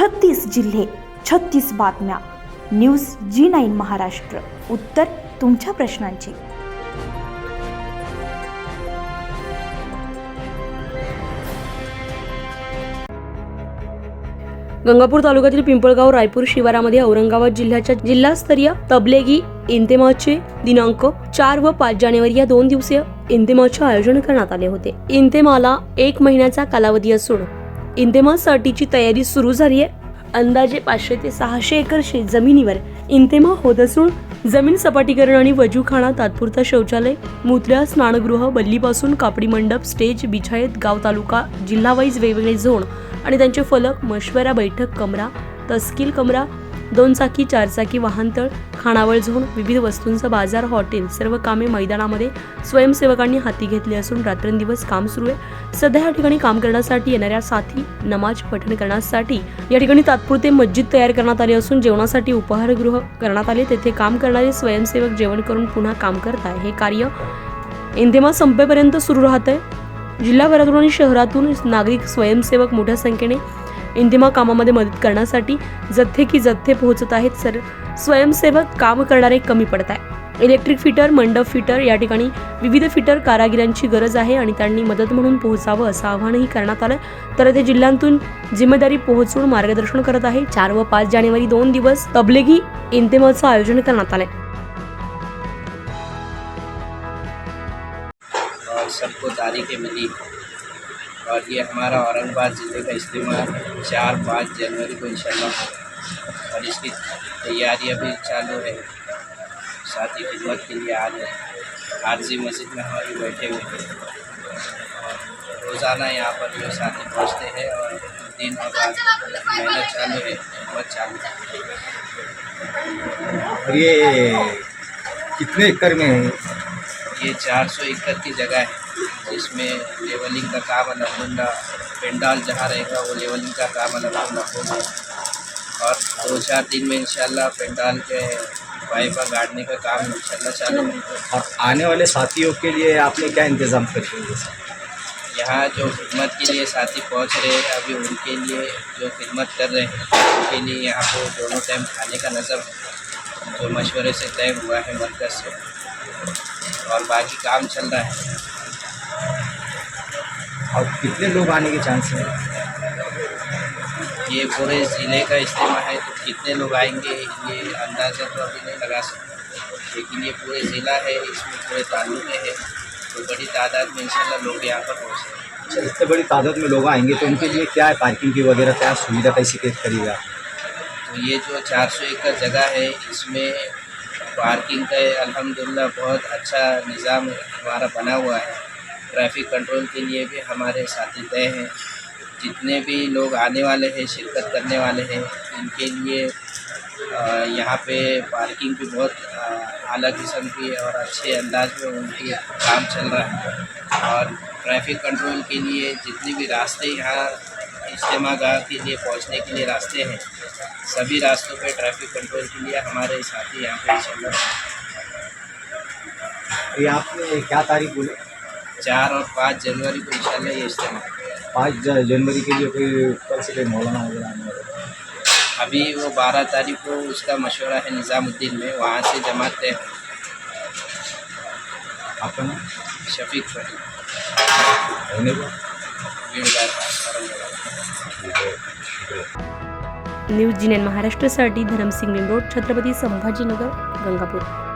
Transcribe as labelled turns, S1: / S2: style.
S1: छत्तीस जिल्हे छत्तीस बातम्या. News G nine Maharashtra. उत्तर तुमच्या प्रश्नांची.
S2: गंगापूर तालुक्यातील पिंपळगाव रायपूर शिवारामध्ये औरंगाबाद जिल्ह्याच्या जिल्हास्तरीय तबलेगी इंतेमाचे दिनांक चार व पाच जानेवारी या दोन दिवसीय इंतेमाचे आयोजन करण्यात आले होते. इंतेमाला एक महिन्याचा कालावधी असून इंतेमासाठीची तयारी सुरू झाली आहे अंदाजे पाचशे ते सहाशे एकर शेत जमिनीवर इंतेमा होत असून जमीन सपाटीकरण आणि वजूखाना तात्पुरता शौचालय मुत्र्या स्नानगृह बल्लीपासून कापडी मंडप स्टेज बिछायत गाव तालुका जिल्हावाईज वेगवेगळे झोन आणि त्यांचे फलक मशवरा बैठक कमरा तस्कील कमरा दोन चाकी चारचाकी वाहनतळ खाणावळ झोन विविध वस्तूंचा बाजार हॉटेल सर्व कामे मैदानामध्ये स्वयंसेवकांनी हाती घेतली असून रात्रंदिवस काम सुरू आहे. सध्या या ठिकाणी काम करण्यासाठी येणाऱ्या साथी नमाज पठण करण्यासाठी या ठिकाणी तात्पुरते मस्जिद तयार करण्यात आले असून जेवणासाठी उपहारगृह करण्यात आले. तेथे काम करणारे स्वयंसेवक जेवण करून पुन्हा काम करत आहे. हे कार्य इंधेमा संपेपर्यंत सुरू राहत आहे जिल्हाभरातून आणि शहरातून नागरिक स्वयंसेवक मोठ्या संख्येने इंदिमा कामामध्ये मदत करण्यासाठी जथ्थे की जथ्थे पोहोचत आहेत सर स्वयंसेवक काम करणारे कमी पडत आहे. इलेक्ट्रिक फिटर मंडप फिटर या ठिकाणी विविध फिटर कारागिरांची गरज आहे आणि त्यांनी मदत म्हणून पोहोचावं असं आवाहनही करण्यात आलं तर ते जिल्ह्यांतून जिम्मेदारी पोहोचून मार्गदर्शन करत आहे. चार व पाच जानेवारी दोन दिवस तबलेगी इंतेमाचं आयोजन करण्यात आलंय.
S3: सबको तारीखें मिली और ये हमारा औरंगाबाद ज़िले का इज्तिमा चार पाँच जनवरी को इंशाल्लाह और इसकी तैयारी अभी चालू है। साथी खिदमत के लिए आज आरजी मस्जिद में हमारी बैठे हुए हैं। और रोज़ाना यहाँ पर जो साथी पहुँचते हैं और दिन और रात मेहनत चालू है खिदमत चालू है।
S4: और ये कितने एकड़ में है?
S3: ये चार सौ एकड़ की जगह है। जिसमें लेवलिंग का काम अलहमदिल्ला पेंडाल जहाँ रहेगा वो लेवलिंग का काम अलहमदिल्ला होगा। और दो चार दिन में इंशाल्लाह पेंडाल के वाइफा गाड़ने का काम इंशाल्लाह चालू होगा।
S4: और आने वाले साथियों के लिए आपने क्या इंतज़ाम कर दिए
S3: यहाँ जो खिदमत के लिए साथी पहुँच रहे हैं अभी उनके लिए जो खिदमत कर रहे हैं उनके लिए यहाँ पे दोनों टाइम खाने का नज़र जो मशवरे से तय हुआ है मरकज़ से। और बाकी काम चल रहा है।
S4: और कितने लोग आने के चांस हैं?
S3: ये पूरे ज़िले का इज्तिमा है तो कितने लोग आएँगे ये अंदाज़ा तो अभी नहीं लगा सकते। लेकिन ये पूरे ज़िला है इसमें पूरे तालुके हैं तो बड़ी तादाद में इंशाल्लाह लोग यहाँ पर पहुँचते हैं।
S4: अच्छा इतने बड़ी तादाद में लोग आएँगे तो उनके लिए क्या है पार्किंग की वगैरह क्या सुविधा कैसे कैसे करिएगा
S3: तो ये जो 400 एकड़ जगह है इसमें पार्किंग का अल्हम्दुलिल्लाह बहुत अच्छा निज़ाम हमारा बना हुआ है। ट्रैफ़िक कंट्रोल के लिए भी हमारे साथी तय हैं। जितने भी लोग आने वाले हैं, शिरकत करने वाले हैं, इनके लिए यहाँ पे पार्किंग भी बहुत अलग किस्म की और अच्छे अंदाज में उनकी काम चल रहा है। और ट्रैफ़िक कंट्रोल के लिए जितने भी रास्ते यहाँ इज्तिमा गाह के लिए पहुँचने के लिए रास्ते हैं, सभी रास्तों पे ट्रैफ़िक कंट्रोल के लिए हमारे साथी यहाँ पे इंशाल्लाह
S4: ये आपने क्या तारीख बोले?
S3: चार और पाँच जनवरी को इंशाल्लाह ये इज्तिमा
S4: पाँच जनवरी के लिए कोई ऊपर से कोई मौलाना वगैरह आने वाला
S3: अभी वो बारह तारीख को उसका मशवरा है निज़ामुद्दीन में वहाँ से जमात तय
S4: आपका नाम?
S3: शफीक
S2: न्यूज़ जी नाईन महाराष्ट्रासाठी धरमसिंग निमरोड छत्रपती संभाजीनगर गंगापूर।